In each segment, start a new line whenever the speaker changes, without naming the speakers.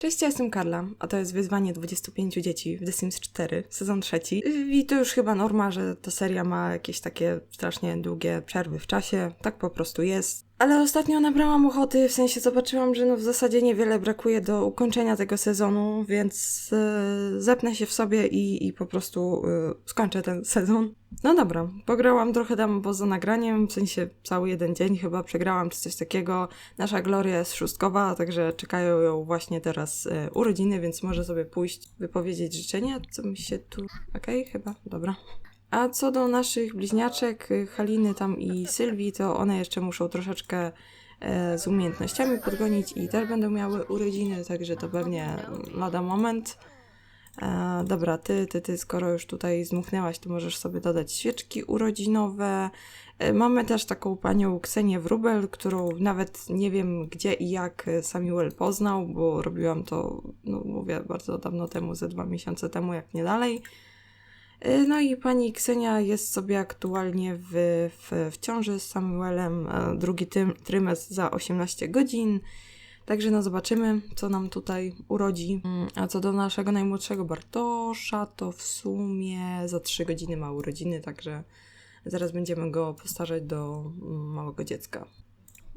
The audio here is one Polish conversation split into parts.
Cześć, ja jestem Karla, a to jest wyzwanie 25 dzieci w The Sims 4, sezon trzeci. I to już chyba norma, że ta seria ma jakieś takie strasznie długie przerwy w czasie. Tak po prostu jest. Ale ostatnio nabrałam ochoty, w sensie zobaczyłam, że no w zasadzie niewiele brakuje do ukończenia tego sezonu, więc e, zepnę się w sobie i, i po prostu e, skończę ten sezon. No dobra, pograłam trochę tam poza nagraniem, w sensie cały jeden dzień chyba przegrałam czy coś takiego. Nasza Gloria jest szóstkowa, także czekają ją właśnie teraz e, urodziny, więc może sobie pójść, wypowiedzieć życzenia, co mi się tu... Okej, chyba, dobra. A co do naszych bliźniaczek, y, Haliny tam i Sylwii, to one jeszcze muszą troszeczkę e, z umiejętnościami podgonić i też będą miały urodziny, także to pewnie lada moment. E, dobra, ty, ty, ty, skoro już tutaj zmuchnęłaś, to możesz sobie dodać świeczki urodzinowe. E, mamy też taką panią Ksenię Wrubel, którą nawet nie wiem gdzie i jak Samuel poznał, bo robiłam to, no mówię, bardzo dawno temu, ze dwa miesiące temu, jak nie dalej. Y, No i pani Ksenia jest sobie aktualnie w, w, w ciąży z Samuelem, e, drugi tym, trymestr za 18 godzin. Także no zobaczymy, co nam tutaj urodzi. Mm, A co do naszego najmłodszego Bartosza, to w sumie za 3 godziny ma urodziny, także zaraz będziemy go postarzać do mm, małego dziecka.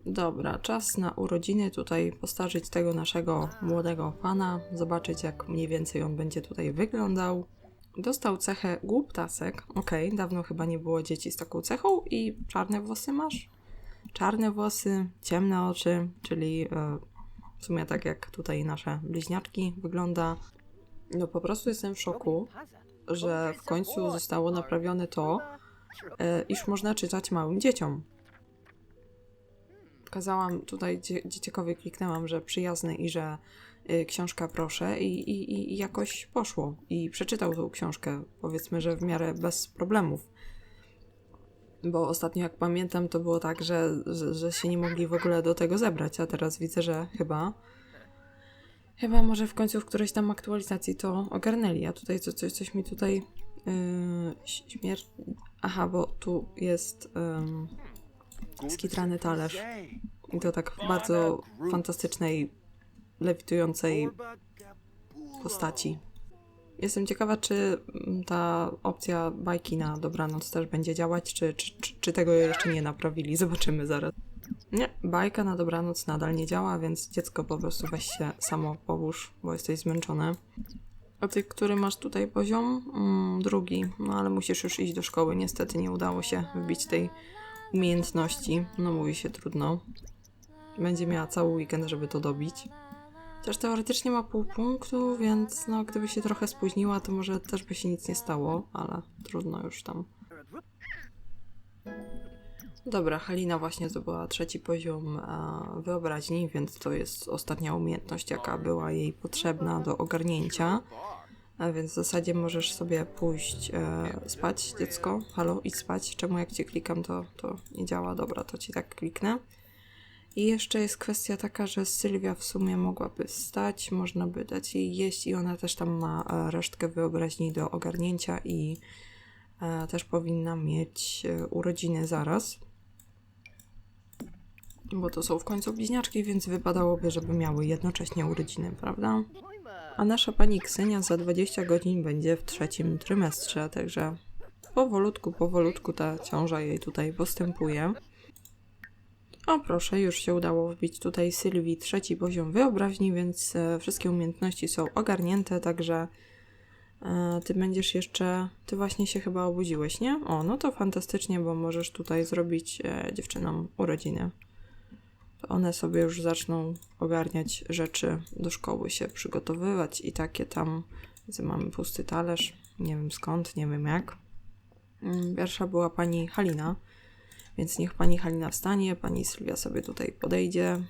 Dobra, czas na urodziny. Tutaj postarzyć tego naszego młodego pana, zobaczyć jak mniej więcej on będzie tutaj wyglądał. Dostał cechę głuptasek. Okej, dawno chyba nie było dzieci z taką cechą. I czarne włosy masz? Czarne włosy, ciemne oczy, czyli e, w sumie tak jak tutaj nasze bliźniaczki wygląda. No po prostu jestem w szoku, że w końcu zostało naprawione to, e, iż można czytać małym dzieciom. Kazałam tutaj dzie- dzieciakowi, kliknęłam, że przyjazny i że książka proszę i, i, i jakoś poszło. I przeczytał tą książkę, powiedzmy, że w miarę bez problemów. Bo ostatnio, jak pamiętam, to było tak, że, że, że się nie mogli w ogóle do tego zebrać, a teraz widzę, że chyba. Chyba może w końcu w którejś tam aktualizacji to ogarnęli. A tutaj co, coś, coś mi tutaj. Yy, śmierć. Aha, bo tu jest ym, skitrany talerz. I to tak w bardzo fantastycznej, lewitującej postaci. Jestem ciekawa, czy ta opcja bajki na dobranoc też będzie działać, czy, czy, czy, czy tego jeszcze nie naprawili. Zobaczymy zaraz. Nie, bajka na dobranoc nadal nie działa, więc dziecko po prostu weź się samo połóż, bo jesteś zmęczone. A ty, który masz tutaj poziom? Mm, drugi, no ale musisz już iść do szkoły. Niestety nie udało się wbić tej umiejętności. No mówi się trudno. Będzie miała cały weekend, żeby to dobić. Chociaż teoretycznie ma pół punktu, więc no gdyby się trochę spóźniła, to może też by się nic nie stało, ale trudno już tam. Dobra, Halina właśnie zdobyła trzeci poziom e, wyobraźni, więc to jest ostatnia umiejętność, jaka była jej potrzebna do ogarnięcia. A więc w zasadzie możesz sobie pójść e, spać, dziecko. Halo, idź spać. Czemu jak cię klikam, to, to nie działa? Dobra, to ci tak kliknę. I jeszcze jest kwestia taka, że Sylwia w sumie mogłaby wstać, można by dać jej jeść i ona też tam ma e, resztkę wyobraźni do ogarnięcia i e, też powinna mieć e, urodziny zaraz. Bo to są w końcu bliźniaczki, więc wypadałoby, żeby miały jednocześnie urodziny, prawda? A nasza pani Ksenia za 20 godzin będzie w trzecim trymestrze, także powolutku, powolutku ta ciąża jej tutaj postępuje. O proszę, już się udało wbić tutaj Sylwii trzeci poziom wyobraźni, więc e, wszystkie umiejętności są ogarnięte, także e, ty będziesz jeszcze... Ty właśnie się chyba obudziłeś, nie? O, no to fantastycznie, bo możesz tutaj zrobić e, dziewczynom urodziny. One sobie już zaczną ogarniać rzeczy, do szkoły się przygotowywać i takie tam... Widzę, mamy pusty talerz, nie wiem skąd, nie wiem jak. Mm, Pierwsza była pani Halina, więc niech pani Halina wstanie, pani Sylwia sobie tutaj podejdzie.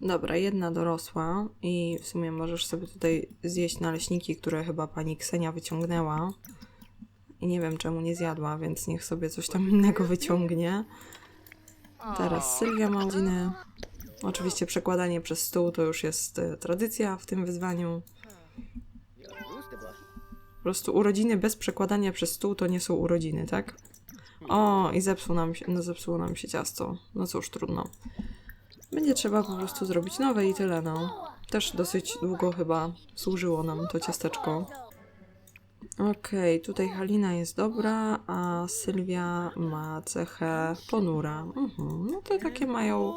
Dobra, jedna dorosła i w sumie możesz sobie tutaj zjeść naleśniki, które chyba pani Ksenia wyciągnęła. I nie wiem czemu nie zjadła, więc niech sobie coś tam innego wyciągnie. Teraz Sylwia ma urodziny. Oczywiście przekładanie przez stół to już jest e, tradycja w tym wyzwaniu. Po prostu urodziny bez przekładania przez stół to nie są urodziny, tak? O, i zepsuł nam się, no zepsuło nam się ciasto. No cóż, trudno. Będzie trzeba po prostu zrobić nowe i tyle, no. Też dosyć długo chyba służyło nam to ciasteczko. Okej, tutaj Halina jest dobra, a Sylwia ma cechę ponura. Mhm, no to takie mają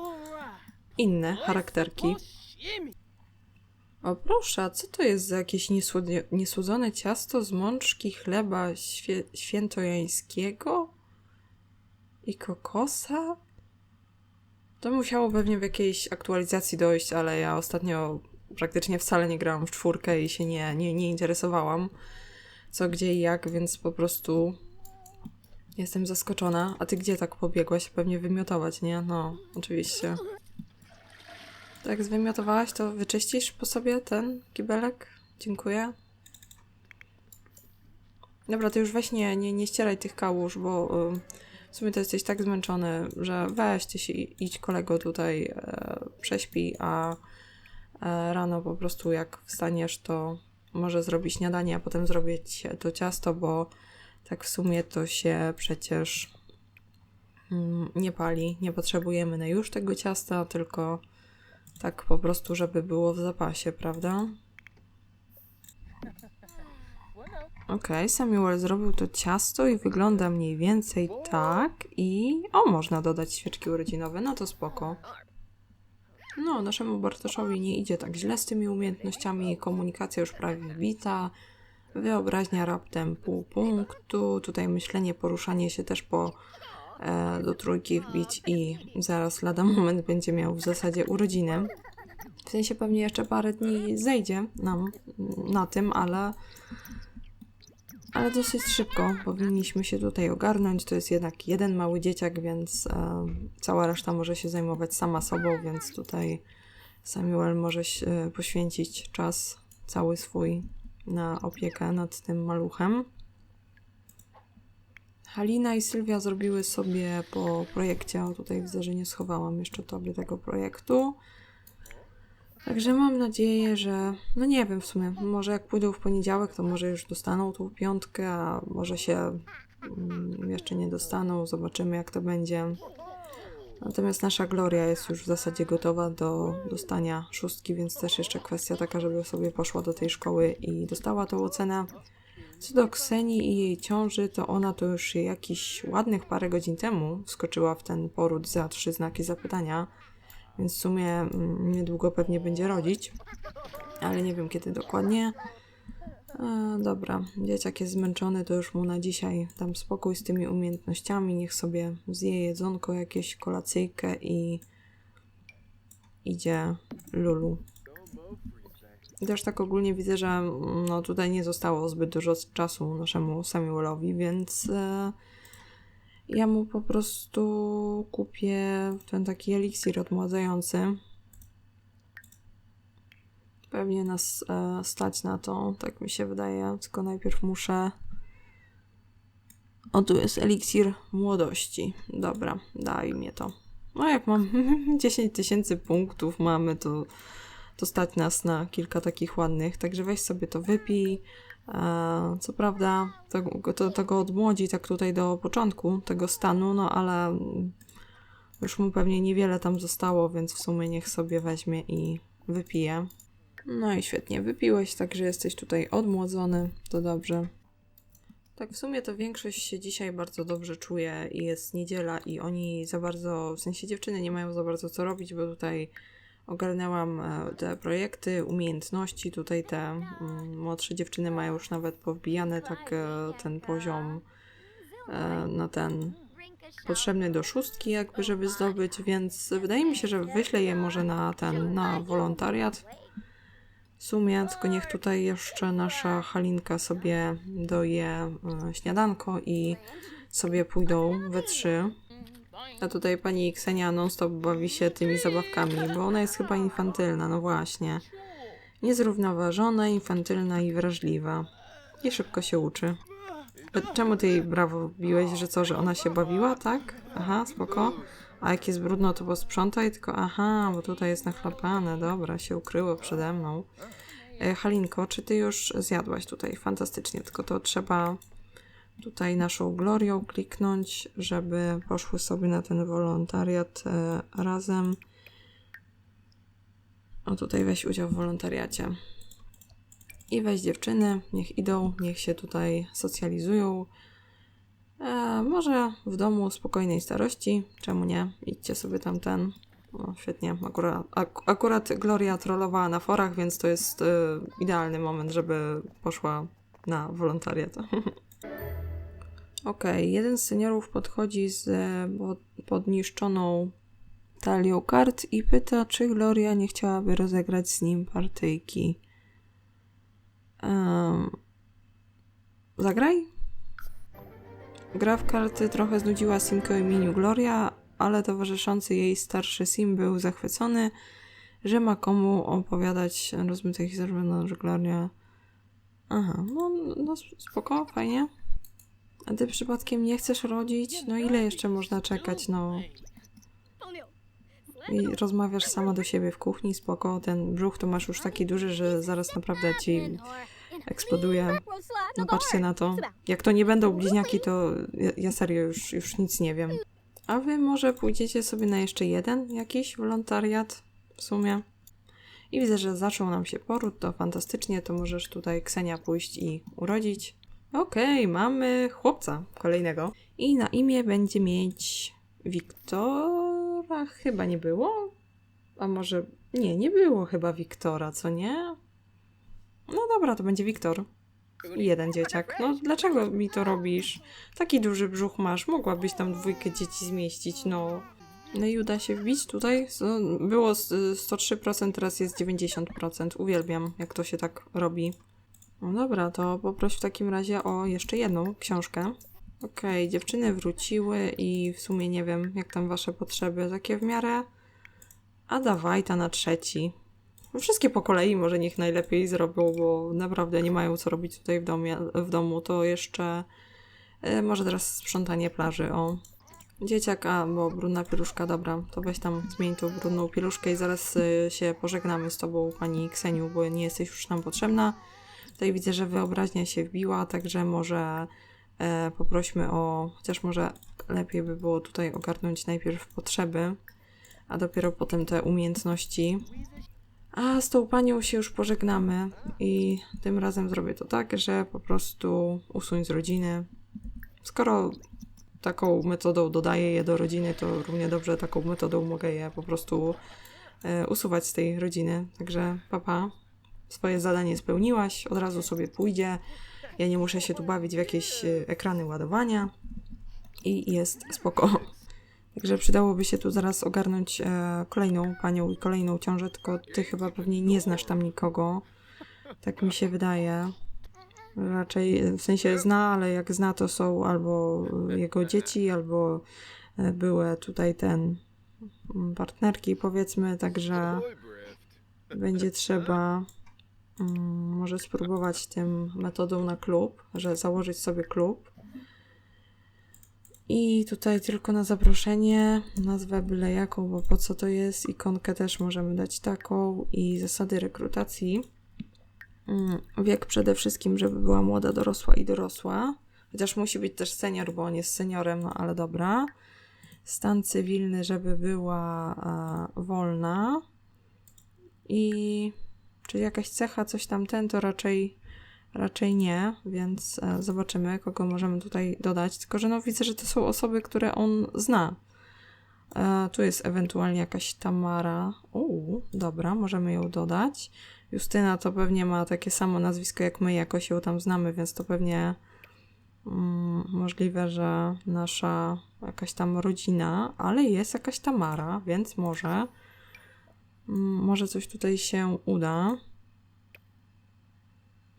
inne charakterki. O proszę, co to jest za jakieś niesłodzone ciasto z mączki chleba świętojańskiego i kokosa? To musiało pewnie w jakiejś aktualizacji dojść, ale ja ostatnio praktycznie wcale nie grałam w czwórkę i się nie, nie, nie interesowałam co, gdzie i jak, więc po prostu jestem zaskoczona. A ty gdzie tak pobiegłaś? Pewnie wymiotować, nie? No, oczywiście. To jak zwymiotowałaś, to wyczyścisz po sobie ten kibelek? Dziękuję. Dobra, ty już weź nie, nie, ścieraj tych kałuż, bo ym, w sumie to jesteś tak zmęczony, że weź ty się idź kolego tutaj e, prześpi, a e, rano po prostu jak wstaniesz, to może zrobić śniadanie, a potem zrobić to ciasto, bo tak w sumie to się przecież mm, nie pali. Nie potrzebujemy na już tego ciasta, tylko tak po prostu, żeby było w zapasie, prawda? Okej, Samuel zrobił to ciasto i wygląda mniej więcej tak i... O, można dodać świeczki urodzinowe, no to spoko. No, naszemu Bartoszowi nie idzie tak źle z tymi umiejętnościami, komunikacja już prawie wbita, wyobraźnia raptem pół punktu, tutaj myślenie, poruszanie się też po e, do trójki wbić i zaraz lada moment będzie miał w zasadzie urodziny. W sensie pewnie jeszcze parę dni zejdzie nam na tym, ale ale dosyć szybko powinniśmy się tutaj ogarnąć. To jest jednak jeden mały dzieciak, więc e, cała reszta może się zajmować sama sobą, więc tutaj Samuel może się, e, poświęcić czas cały swój na opiekę nad tym maluchem. Halina i Sylwia zrobiły sobie po projekcie, o tutaj widzę, że nie schowałam jeszcze tobie tego projektu. Także mam nadzieję, że. No nie wiem w sumie. Może jak pójdą w poniedziałek, to może już dostaną tą piątkę, a może się mm, jeszcze nie dostaną. Zobaczymy, jak to będzie. Natomiast nasza Gloria jest już w zasadzie gotowa do dostania szóstki, więc też jeszcze kwestia taka, żeby sobie poszła do tej szkoły i dostała tą ocenę. Co do Ksenii i jej ciąży, to ona to już jakiś ładnych parę godzin temu wskoczyła w ten poród za trzy znaki zapytania więc w sumie mm, niedługo pewnie będzie rodzić, ale nie wiem kiedy dokładnie. E, dobra, dzieciak jest zmęczony, to już mu na dzisiaj dam spokój z tymi umiejętnościami, niech sobie zje jedzonko, jakieś kolacyjkę i idzie Lulu. Też tak ogólnie widzę, że mm, no, tutaj nie zostało zbyt dużo czasu naszemu Samuelowi, więc e, ja mu po prostu kupię ten taki eliksir odmładzający. Pewnie nas e, stać na to, tak mi się wydaje, tylko najpierw muszę... O, tu jest eliksir młodości. Dobra, daj mnie to. No jak mam 10 tysięcy punktów mamy, to, to stać nas na kilka takich ładnych, także weź sobie to wypij. E, Co prawda, to, to, go odmłodzi tak tutaj do początku tego stanu, no ale już mu pewnie niewiele tam zostało, więc w sumie niech sobie weźmie i wypije. No i świetnie, wypiłeś, także jesteś tutaj odmłodzony, to dobrze. Tak, w sumie to większość się dzisiaj bardzo dobrze czuje i jest niedziela i oni za bardzo, w sensie dziewczyny nie mają za bardzo co robić, bo tutaj ogarnęłam e, te projekty, umiejętności. Tutaj te mm, młodsze dziewczyny mają już nawet powbijany tak e, ten poziom e, na ten potrzebny do szóstki jakby, żeby zdobyć, więc wydaje mi się, że wyślę je może na ten, na wolontariat. W sumie, tylko niech tutaj jeszcze nasza Halinka sobie doje śniadanko i sobie pójdą we trzy. A tutaj pani Ksenia non-stop bawi się tymi zabawkami, bo ona jest chyba infantylna, no właśnie. Niezrównoważona, infantylna i wrażliwa. I szybko się uczy. Czemu ty jej brawo biłeś, że co, że ona się bawiła, tak? Aha, spoko. A jak jest brudno, to posprzątaj, tylko aha, bo tutaj jest nachlapane, dobra, się ukryło przede mną. E, Halinko, czy ty już zjadłaś tutaj? Fantastycznie, tylko to trzeba tutaj naszą Glorią kliknąć, żeby poszły sobie na ten wolontariat e, razem. O, tutaj weź udział w wolontariacie. I weź dziewczyny, niech idą, niech się tutaj socjalizują. E, może w domu spokojnej starości, czemu nie? Idźcie sobie tam ten. O, świetnie. Akurat, ak akurat Gloria trollowała na forach, więc to jest e, idealny moment, żeby poszła na wolontariat. Okej, jeden z seniorów podchodzi z e, pod- podniszczoną talią kart i pyta, czy Gloria nie chciałaby rozegrać z nim partyjki. Em, zagraj? Gra w karty trochę znudziła Simkę o imieniu Gloria, ale towarzyszący jej starszy Sim był zachwycony, że ma komu opowiadać rozmyte historie, że Gloria... Aha, no, no spoko, fajnie. A ty przypadkiem nie chcesz rodzić? No ile jeszcze można czekać, no? I rozmawiasz sama do siebie w kuchni, spoko. Ten brzuch to masz już taki duży, że zaraz naprawdę ci eksploduje. No patrzcie na to. Jak to nie będą bliźniaki, to ja, ja serio już, już nic nie wiem. A wy może pójdziecie sobie na jeszcze jeden jakiś wolontariat w sumie? I widzę, że zaczął nam się poród, to fantastycznie, to możesz tutaj Ksenia pójść i urodzić. Okej, mamy chłopca kolejnego. I na imię będzie mieć Wiktora. Chyba nie było? A może. Nie, nie było chyba Wiktora, co nie? No dobra, to będzie Wiktor. Jeden dzieciak. No dlaczego mi to robisz? Taki duży brzuch masz, mogłabyś tam dwójkę dzieci zmieścić, no. No i uda się wbić tutaj. Było z- 103%, teraz jest 90%. Uwielbiam, jak to się tak robi. No dobra, to poproś w takim razie o jeszcze jedną książkę. Okej, dziewczyny wróciły i w sumie nie wiem, jak tam wasze potrzeby, takie w miarę. A dawaj ta na trzeci. No Wszystkie po kolei może niech najlepiej zrobią, bo naprawdę nie mają co robić tutaj w, domie, w domu. To jeszcze e, może teraz sprzątanie plaży, o. Dzieciak, a bo brudna pieluszka, dobra, to weź tam zmień tą brudną pieluszkę i zaraz e, się pożegnamy z tobą, pani Kseniu, bo nie jesteś już nam potrzebna. Tutaj widzę, że wyobraźnia się wbiła, także może e, poprośmy o, chociaż może lepiej by było tutaj ogarnąć najpierw potrzeby, a dopiero potem te umiejętności. A z tą panią się już pożegnamy i tym razem zrobię to tak, że po prostu usuń z rodziny. Skoro taką metodą dodaję je do rodziny, to równie dobrze taką metodą mogę je po prostu e, usuwać z tej rodziny. Także papa, swoje zadanie spełniłaś, od razu sobie pójdzie. Ja nie muszę się tu bawić w jakieś e, ekrany ładowania i jest spoko. Także przydałoby się tu zaraz ogarnąć e, kolejną panią i kolejną ciążę, tylko ty chyba pewnie nie znasz tam nikogo. Tak mi się wydaje. Raczej e, w sensie zna, ale jak zna, to są albo jego dzieci, albo e, były tutaj ten partnerki, powiedzmy, także będzie trzeba może spróbować tym metodą na klub, że założyć sobie klub. I tutaj tylko na zaproszenie nazwę byle jaką, bo po co to jest. Ikonkę też możemy dać taką i zasady rekrutacji. Mm, Wiek przede wszystkim, żeby była młoda, dorosła i dorosła. Chociaż musi być też senior, bo on jest seniorem, no ale dobra. Stan cywilny, żeby była e, wolna. I czy jakaś cecha, coś tam ten, to raczej Raczej nie, więc e, zobaczymy, kogo możemy tutaj dodać. Tylko, że no widzę, że to są osoby, które on zna. E, tu jest ewentualnie jakaś Tamara. Uuu, dobra, możemy ją dodać. Justyna to pewnie ma takie samo nazwisko jak my, jakoś ją tam znamy, więc to pewnie mm, możliwe, że nasza jakaś tam rodzina, ale jest jakaś Tamara, więc może może coś tutaj się uda.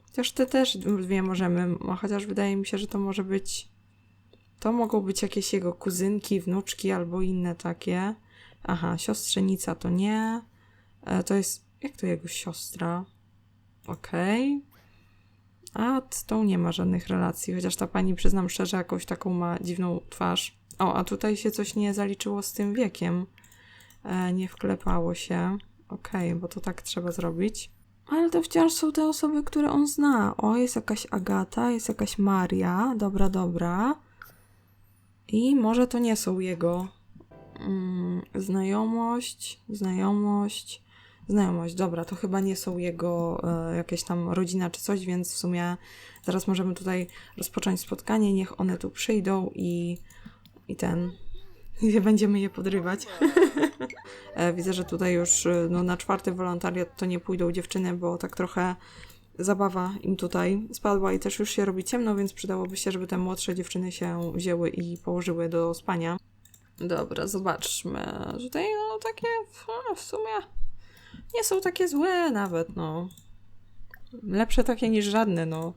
Chociaż te też dwie możemy, chociaż wydaje mi się, że to może być. To mogą być jakieś jego kuzynki, wnuczki albo inne takie. Aha, siostrzenica to nie. E, to jest. Jak to jego siostra? Okej. A z tą nie ma żadnych relacji, chociaż ta pani, przyznam szczerze, jakąś taką ma dziwną twarz. O, a tutaj się coś nie zaliczyło z tym wiekiem. E, nie wklepało się. Okej, bo to tak trzeba zrobić. Ale to wciąż są te osoby, które on zna. O, jest jakaś Agata, jest jakaś Maria. Dobra, dobra. I może to nie są jego. Mm, znajomość, znajomość, Znajomość, dobra, to chyba nie są jego e, jakieś tam rodzina czy coś, więc w sumie zaraz możemy tutaj rozpocząć spotkanie. Niech one tu przyjdą i, i ten. I będziemy je podrywać. E, Widzę, że tutaj już e, no, na czwarty wolontariat to nie pójdą dziewczyny, bo tak trochę zabawa im tutaj spadła i też już się robi ciemno, więc przydałoby się, żeby te młodsze dziewczyny się wzięły i położyły do spania. Dobra, zobaczmy. Tutaj no takie no, w sumie nie są takie złe nawet, no. Lepsze takie niż żadne, no.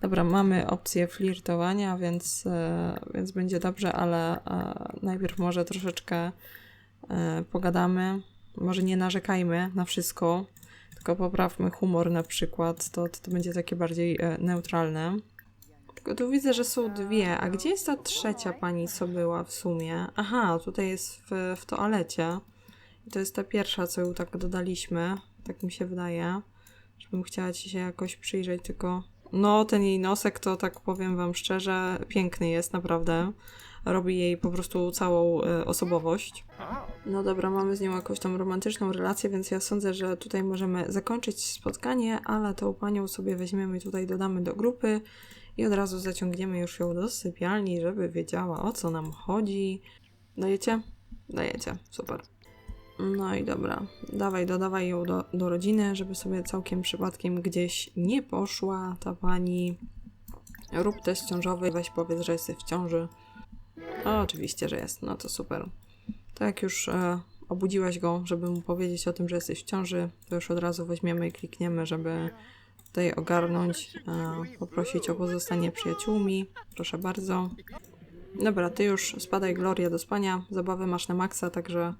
Dobra, mamy opcję flirtowania, więc, e, więc będzie dobrze, ale e, najpierw może troszeczkę e, pogadamy. Może nie narzekajmy na wszystko, tylko poprawmy humor na przykład. To, to, to będzie takie bardziej neutralne. Tylko tu widzę, że są dwie. A gdzie jest ta trzecia pani, co była w sumie? Aha, tutaj jest w, w toalecie. I to jest ta pierwsza, co ją tak dodaliśmy. Tak mi się wydaje. Żebym chciała ci się jakoś przyjrzeć, tylko. No, ten jej nosek to tak powiem wam szczerze, piękny jest naprawdę. Robi jej po prostu całą e, osobowość. No dobra, mamy z nią jakąś tam romantyczną relację, więc ja sądzę, że tutaj możemy zakończyć spotkanie, ale tą panią sobie weźmiemy tutaj dodamy do grupy i od razu zaciągniemy już ją do sypialni, żeby wiedziała o co nam chodzi. Dajecie? Dajecie, super. No i dobra, dawaj, dodawaj ją do, do rodziny, żeby sobie całkiem przypadkiem gdzieś nie poszła ta pani. Rób test ciążowy, weź powiedz, że jesteś w ciąży. O, oczywiście, że jest, no to super. To jak już e, obudziłaś go, żeby mu powiedzieć o tym, że jesteś w ciąży, to już od razu weźmiemy i klikniemy, żeby tutaj ogarnąć, e, poprosić o pozostanie przyjaciółmi. Proszę bardzo. Dobra, ty już spadaj Gloria do spania. Zabawy masz na maksa, także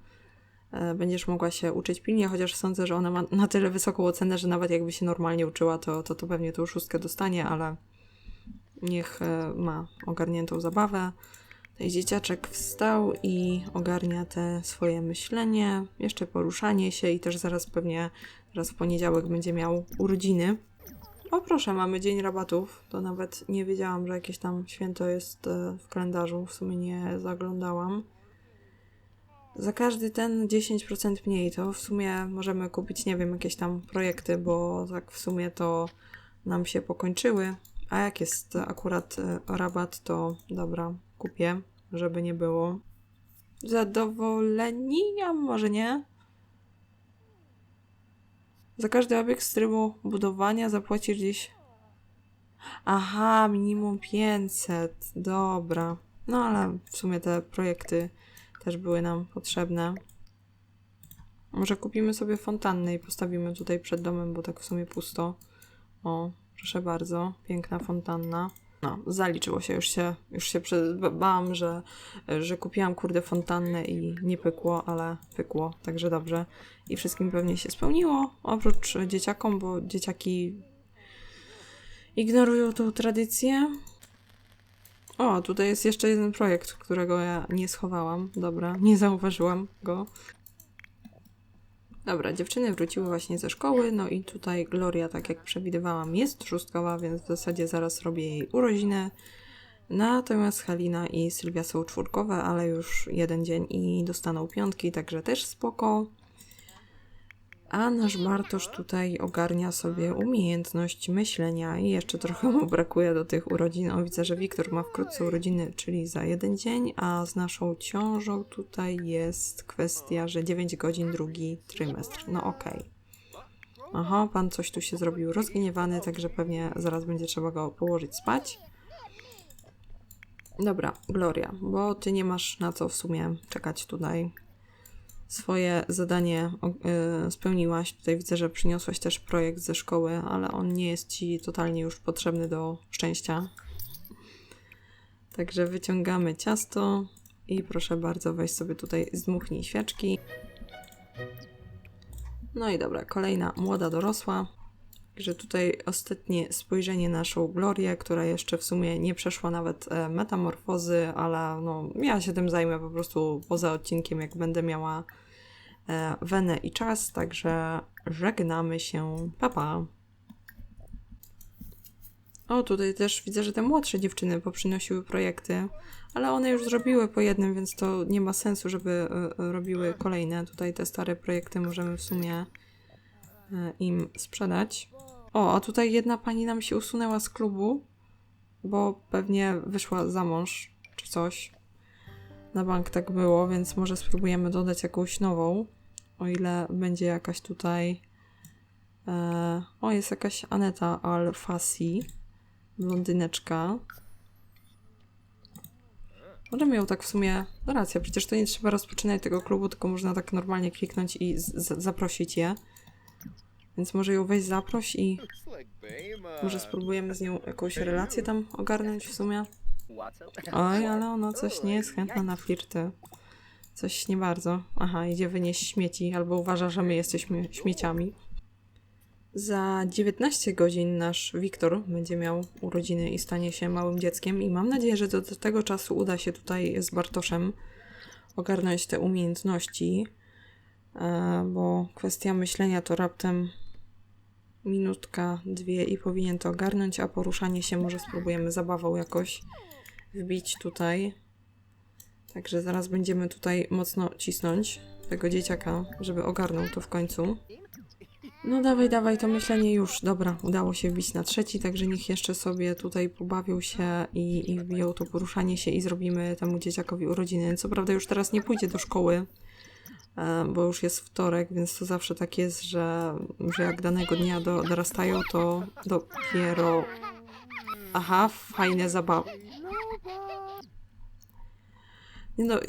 będziesz mogła się uczyć pilnie, chociaż sądzę, że ona ma na tyle wysoką ocenę, że nawet jakby się normalnie uczyła, to, to, to pewnie tą szóstkę dostanie, ale niech e, ma ogarniętą zabawę. Tutaj dzieciaczek wstał i ogarnia te swoje myślenie, jeszcze poruszanie się i też zaraz pewnie, teraz w poniedziałek będzie miał urodziny. O proszę, mamy dzień rabatów. To nawet nie wiedziałam, że jakieś tam święto jest e, w kalendarzu. W sumie nie zaglądałam. Za każdy ten 10% mniej, to w sumie możemy kupić, nie wiem, jakieś tam projekty, bo tak w sumie to nam się pokończyły. A jak jest akurat e, rabat, to dobra, kupię, żeby nie było. Zadowoleni? A może nie? Za każdy obiekt z trybu budowania zapłacisz gdzieś. Aha, minimum 500. Dobra. No ale w sumie te projekty też były nam potrzebne. Może kupimy sobie fontannę i postawimy tutaj przed domem, bo tak w sumie pusto. O, proszę bardzo, piękna fontanna. No, zaliczyło się, już się, już się bałam, że, że kupiłam kurde fontannę i nie pykło, ale pykło, także dobrze. I wszystkim pewnie się spełniło, oprócz dzieciakom, bo dzieciaki ignorują tą tradycję. O, tutaj jest jeszcze jeden projekt, którego ja nie schowałam. Dobra, nie zauważyłam go. Dobra, dziewczyny wróciły właśnie ze szkoły, no i tutaj Gloria, tak jak przewidywałam, jest szóstkowa, więc w zasadzie zaraz robię jej urodziny. Natomiast Halina i Sylwia są czwórkowe, ale już jeden dzień i dostaną piątki, także też spoko. A nasz Bartosz tutaj ogarnia sobie umiejętność myślenia i jeszcze trochę mu brakuje do tych urodzin. O, widzę, że Wiktor ma wkrótce urodziny, czyli za jeden dzień, a z naszą ciążą tutaj jest kwestia, że 9 godzin drugi trymestr. No okej. Aha, pan coś tu się zrobił rozgniewany, także pewnie zaraz będzie trzeba go położyć spać. Dobra, Gloria, bo ty nie masz na co w sumie czekać tutaj. Swoje zadanie y, spełniłaś. Tutaj widzę, że przyniosłaś też projekt ze szkoły, ale on nie jest ci totalnie już potrzebny do szczęścia. Także wyciągamy ciasto i proszę bardzo, weź sobie tutaj zdmuchnij świeczki. No i dobra, kolejna młoda dorosła. Także tutaj ostatnie spojrzenie na naszą Glorię, która jeszcze w sumie nie przeszła nawet e, metamorfozy, ale no, ja się tym zajmę po prostu poza odcinkiem, jak będę miała e, wenę i czas, także żegnamy się. Pa, pa. O, tutaj też widzę, że te młodsze dziewczyny poprzynosiły projekty, ale one już zrobiły po jednym, więc to nie ma sensu, żeby e, robiły kolejne. Tutaj te stare projekty możemy w sumie im sprzedać. O, a tutaj jedna pani nam się usunęła z klubu, bo pewnie wyszła za mąż czy coś. Na bank tak było, więc może spróbujemy dodać jakąś nową, o ile będzie jakaś tutaj. E, o, jest jakaś Aneta Alfasi, blondyneczka. Możemy ją tak w sumie. No racja, przecież to nie trzeba rozpoczynać tego klubu, tylko można tak normalnie kliknąć i zaprosić je. Więc może ją weź zaproś i może spróbujemy z nią jakąś relację tam ogarnąć w sumie. Oj, ale ona coś nie jest chętna na flirty. Coś nie bardzo. Aha, idzie wynieść śmieci, albo uważa, że my jesteśmy śmieciami. Za 19 godzin nasz Wiktor będzie miał urodziny i stanie się małym dzieckiem i mam nadzieję, że do, do tego czasu uda się tutaj z Bartoszem ogarnąć te umiejętności, e, bo kwestia myślenia to raptem minutka, dwie i powinien to ogarnąć, a poruszanie się może spróbujemy zabawą jakoś wbić tutaj. Także zaraz będziemy tutaj mocno cisnąć tego dzieciaka, żeby ogarnął to w końcu. No dawaj, dawaj, to myślenie już. Dobra, udało się wbić na trzeci, także niech jeszcze sobie tutaj pobawią się i, i wbiją to poruszanie się i zrobimy temu dzieciakowi urodziny. Co prawda już teraz nie pójdzie do szkoły, bo już jest wtorek, więc to zawsze tak jest, że, że jak danego dnia do, dorastają, to dopiero... Aha, fajne zabawy. No,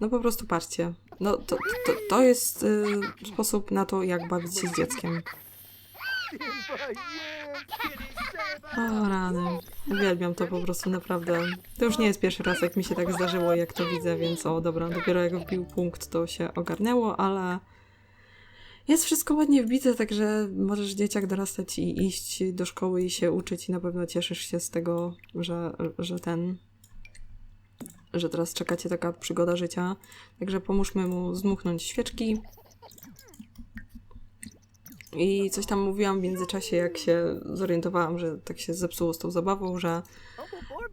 no po prostu patrzcie. No to, to, to jest y, sposób na to, jak bawić się z dzieckiem. O rany. Uwielbiam to po prostu, naprawdę. To już nie jest pierwszy raz, jak mi się tak zdarzyło, jak to widzę, więc o dobra, dopiero jak wbił punkt, to się ogarnęło, ale jest wszystko ładnie wbite, także możesz dzieciak dorastać i iść do szkoły i się uczyć i na pewno cieszysz się z tego, że, że ten że teraz czeka cię taka przygoda życia. Także pomóżmy mu zdmuchnąć świeczki. I coś tam mówiłam w międzyczasie, jak się zorientowałam, że tak się zepsuło z tą zabawą, że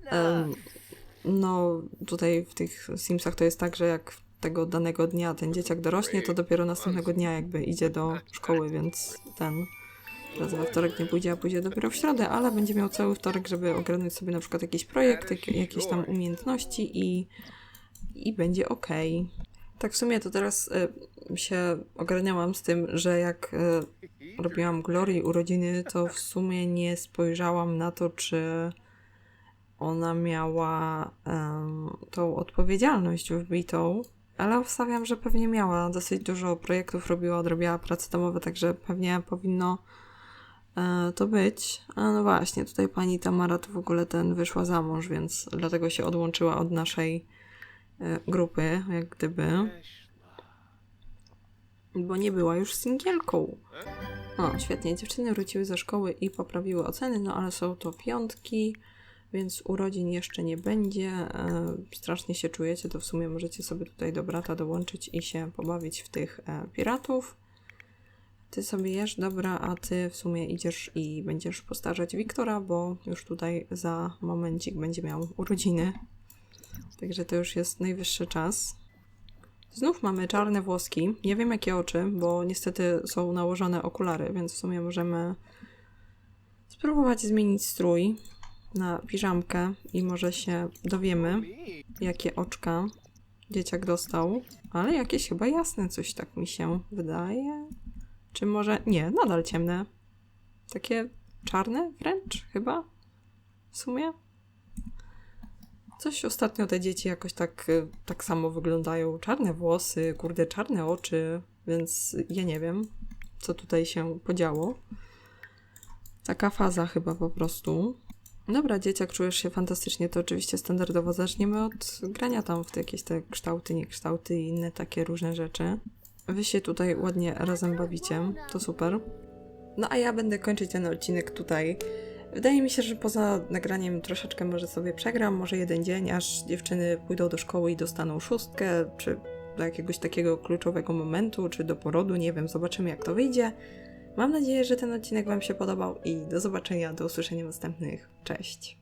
em, no tutaj w tych Simsach to jest tak, że jak tego danego dnia ten dzieciak dorośnie, to dopiero następnego dnia jakby idzie do szkoły, więc ten teraz we wtorek nie pójdzie, a pójdzie dopiero w środę, ale będzie miał cały wtorek, żeby ogarnąć sobie na przykład jakiś projekt, jak, jakieś tam umiejętności i, i będzie ok. Tak w sumie to teraz y, się ogarniałam z tym, że jak y, robiłam Glorii urodziny, to w sumie nie spojrzałam na to, czy ona miała tą odpowiedzialność wbitą, ale obstawiam, że pewnie miała. Dosyć dużo projektów robiła, odrobiła prace domowe, także pewnie powinno e, to być. A no właśnie, tutaj pani Tamara to w ogóle ten wyszła za mąż, więc dlatego się odłączyła od naszej e, grupy, jak gdyby. Bo nie była już singielką. O, świetnie. Dziewczyny wróciły ze szkoły i poprawiły oceny, no ale są to piątki, więc urodzin jeszcze nie będzie. E, strasznie się czujecie, to w sumie możecie sobie tutaj do brata dołączyć i się pobawić w tych e, piratów. Ty sobie jesz, dobra, a ty w sumie idziesz i będziesz postarzać Wiktora, bo już tutaj za momencik będzie miał urodziny. Także to już jest najwyższy czas. Znów mamy czarne włoski. Nie wiem jakie oczy, bo niestety są nałożone okulary, więc w sumie możemy spróbować zmienić strój na piżamkę i może się dowiemy, jakie oczka dzieciak dostał. Ale jakieś chyba jasne, coś tak mi się wydaje. Czy może. Nie, nadal ciemne. Takie czarne wręcz chyba. W sumie. Coś ostatnio te dzieci jakoś tak, y, tak samo wyglądają. Czarne włosy, kurde, czarne oczy, więc ja nie wiem, co tutaj się podziało. Taka faza chyba po prostu. Dobra, dzieciak, czujesz się fantastycznie, to oczywiście standardowo zaczniemy od grania tam w te jakieś te kształty, niekształty i inne takie różne rzeczy. Wy się tutaj ładnie razem bawicie, to super. No a ja będę kończyć ten odcinek tutaj. Wydaje mi się, że poza nagraniem troszeczkę może sobie przegram, może jeden dzień, aż dziewczyny pójdą do szkoły i dostaną szóstkę, czy do jakiegoś takiego kluczowego momentu, czy do porodu, nie wiem, zobaczymy jak to wyjdzie. Mam nadzieję, że ten odcinek Wam się podobał i do zobaczenia, do usłyszenia następnych. Cześć!